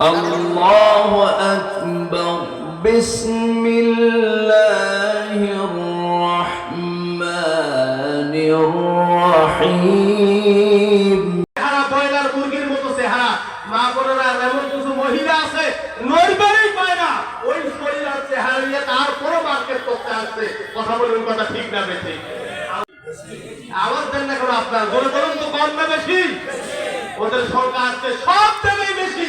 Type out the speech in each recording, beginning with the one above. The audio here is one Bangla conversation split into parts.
الله أكبر بسم الله الرحمن الرحيم চেহারা ব্রয়লার মুরগির মতো চেহারা মা বোনেরা এমন কিছু মহিলা আছে নড়বেরই পায় না ওই শরীরের চেহারা নিয়ে তারপরও মার্কেট করতে আসছে কথা বলুন কথা ঠিক না বেশি আওয়াজ দেন না কেন আপনার জোরে বলুন তো কম না বেশি ওদের সংখ্যা আসছে সব থেকেই বেশি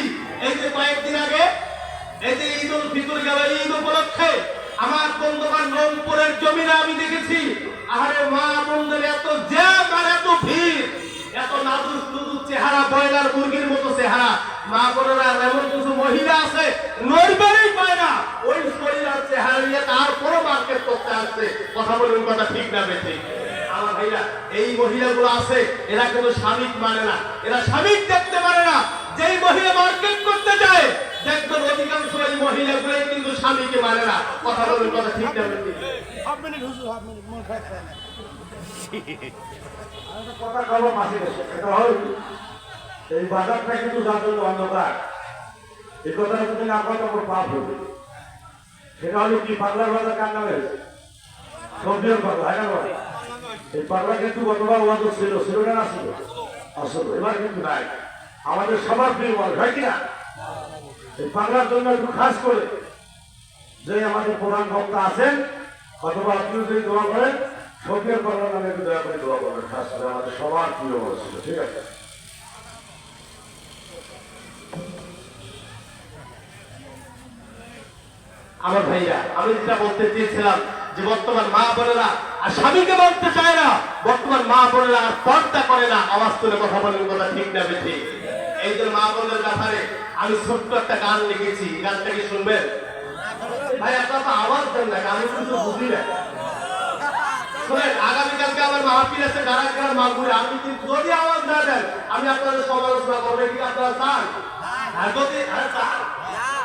এই যে ঈদ উল ফিতর গেল, ঈদ উপলক্ষে আমার কোন দোকান রংপুরের জমিরা আমি দেখেছি আরে মা বন্ধুর এত জ্যাম আর এত ভিড়, এত নাদুস নুদুস চেহারা, ব্রয়লার, মুরগির মতো চেহারা। মা বোনেরা এমন কিছু মহিলা আছে নড়বেরই পায় না। ওই শরীরের চেহারা নিয়ে তারপরও মার্কেট করতে আসছে। কথা বলুন কথা ঠিক না বেশি আমার ভাইরা, এই মহিলাগুলো আছে, এরা কিন্তু স্বামীক মানে না। এরা স্বামীক দেখতে পারে না। যেই মহিলা মার্কেট করতে যায় দেখবেন অধিকাংশ এই মহিলাগুলোই কিন্তু স্বামীকে মানে না। কথা বলুন কথা ঠিক না বেশি হাফ মিনিট হুজুর হাফ মিনিট মন খারাপ করে না। কথা কব মাসে এটা হল এই বাজারটা কিন্তু জাতীয় অন্ধকার। এই কথাটা যদি না কথা আমার পাপ হবে। সেটা হলো কি পাগলার বাজার কার নামে? সবজির পাগলা হ্যাঁ না বল? এই পাগলা কিন্তু গতবার ওয়াজ ছিল ছিল না না ছিল? আসলে এবার কিন্তু নাই। আমাদের সবার প্রিয় মানুষ হয় কিনা পাগলার জন্য একটু খাস করে। যে আমাদের প্রধান বক্তা আছেন, অথবা আপনি যদি দোয়া করেন সবজির পাগলা নামে একটু দয়া করে দোয়া করবেন, খাস করে আমাদের সবার প্রিয় মানুষ ঠিক আছে? আমার ভাইয়া, আমি যেটা বলতে চেয়েছিলাম যে বর্তমান মা বোনেরা আর স্বামীকে বলতে চায় না, বর্তমান মা বোনেরা আর পর্দা করে না, আওয়াজ তুলে কথা বলেন কথা ঠিক না বেশি এই যে মা বোনের ব্যাপারে আমি ছোট্ট একটা গান লিখেছি গানটা কি শুনবেন? ভাই, আপনার তো আওয়াজ দেন না আমি কিছু বুঝি না। আগামীকালকে আমার যদি আওয়াজ আমি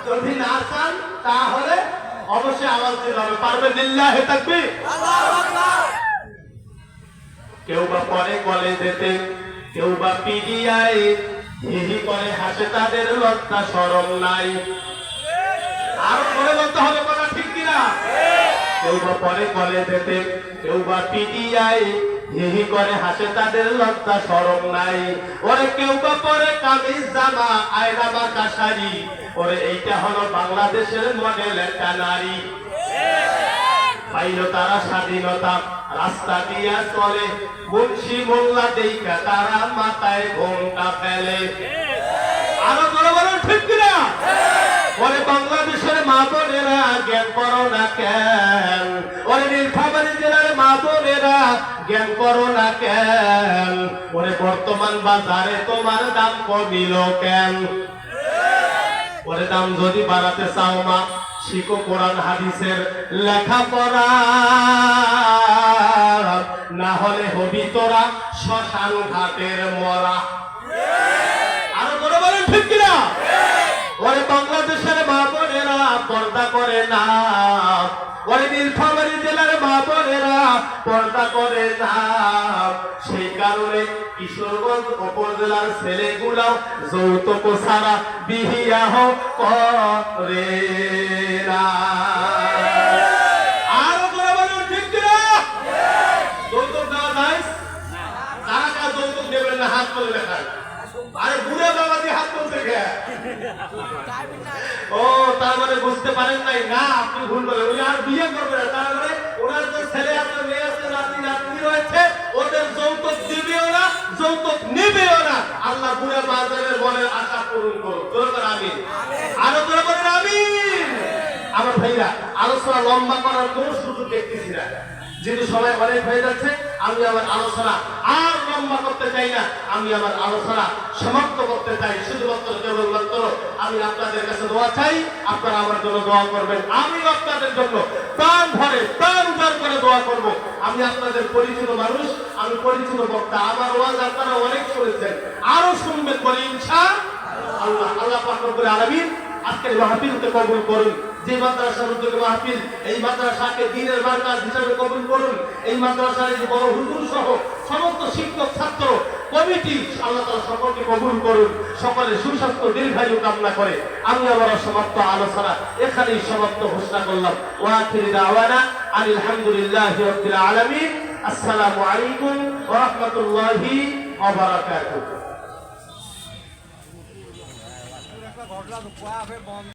যদি না চান, তাহলে অবশ্যই আওয়াজ দিতে হবে। লিল্লাহে থাকবে কেউ বা পরে কলেজেতে, কেউ বা পিডিআই করে হাসে তাদের লজ্জা সরম নাই। আরও পরে বলতে হবে কথা ঠিক কিনা? কেউ বা পরে কলেজেতে কেউ বা পিডিআই হিহি করে হাসে তাদের লজ্জা সরম নাই। ওরে কেউ বা পরে কামিজ, জামা, আয়না বা কাশারি। ওরে এইটা হলো বাংলাদেশের মডেল একটা নারী। পাইল তারা স্বাধীনতা রাস্তা দিয়া চলে। মুন্সি মোল্লা দেইকা তারা মাথায় ঘোমটা ফেলে। আরও বড় বড় ঠিক কিনা? ওরে বাংলাদেশের মা বোনেরা জ্ঞান করো না কেন? ওরে নীলফামারী জেলার মা বোনেরা জ্ঞান করো না কেন? ওরে বর্তমান বাজারে তোমার দাম কমিল কেন? ওরে দাম যদি বাড়াতে চাও মা শিখো কোরআন, হাদিসের লেখাপড়া। না হলে হবি তোরা শ্মশান ঘাটের মরা। আরও বড় বলেন, ঠিক কিনা? ওরে বাংলাদেশের মা বোনেরা পর্দা করে না। ওরে নীলফামারী জেলার মা বোনেরা পর্দা করে না সেই কারণে কিশোরগঞ্জ উপজেলার ছেলেগুলাও যৌতুক ছাড়া বিহিয়াহ করে না। আরও বুড়ে বাবা দিয়ে হাত তুলতে গে ও তার মানে বুঝতে পারেন নাই। না আপনি ভুল বলেন। উনি আর বিয়ে করবেন না। তার মানে ওনার যে ছেলে আছে মেয়ে আছে নাতি নাতনি রয়েছে ওদের যৌতুক দিবেও না যৌতুক নেবেও না। আল্লাহ বুড়ে বাজারের মনের আশা পূরণ করুন জোর করে আমিন। আরও জোর করেন আমিন। আমার ভাইরা আলোচনা লম্বা করার কোন সুযোগ দেখতেছি না। যেহেতু সময় অনেক হয়ে যাচ্ছে, আমি আমার আলোচনা আর লম্বা করতে চাই না, আমি আমার আলোচনা সমাপ্ত করতে চাই। শুধুমাত্র কেবলমাত্র আমি আপনাদের কাছে দোয়া চাই, আপনারা আমার জন্য দোয়া করবেন। আমি আপনাদের জন্য প্রাণ ভরে, প্রাণ উজাড় করে দোয়া করব। আমি আপনাদের পরিচিত মানুষ, আমি পরিচিত বক্তা। আমার ওয়াজ আপনারা অনেক শুনেছেন। আরও শুনবেন বলে ইনশা আল্লাহ। আল্লাহ পাক রব্বুল আলামিন আজকের মাহফিলকে কবুল করুন। যে মাদ্রাসার উদ্যোগে মাহফিল, এই মাদ্রাসাকে দিনের মার্কাজ হিসাবে কবুল করুন। এই মাদ্রাসার এই বড় হুজুর সহ সমস্ত শিক্ষক, ছাত্র, কমিটি, আল্লাহ তালা সকলকে কবুল করুন। সকলে সুস্বাস্থ্য, দীর্ঘায়ু কামনা করে আমি আমার সমাপ্ত আলোচনা এখানেই সমাপ্ত ঘোষণা করলাম। ওয়াখিরি দাওয়ানা আলহামদুলিল্লাহি আলামিন। আসসালামু আলাইকুম Bom, lá no quarto é bom. Né?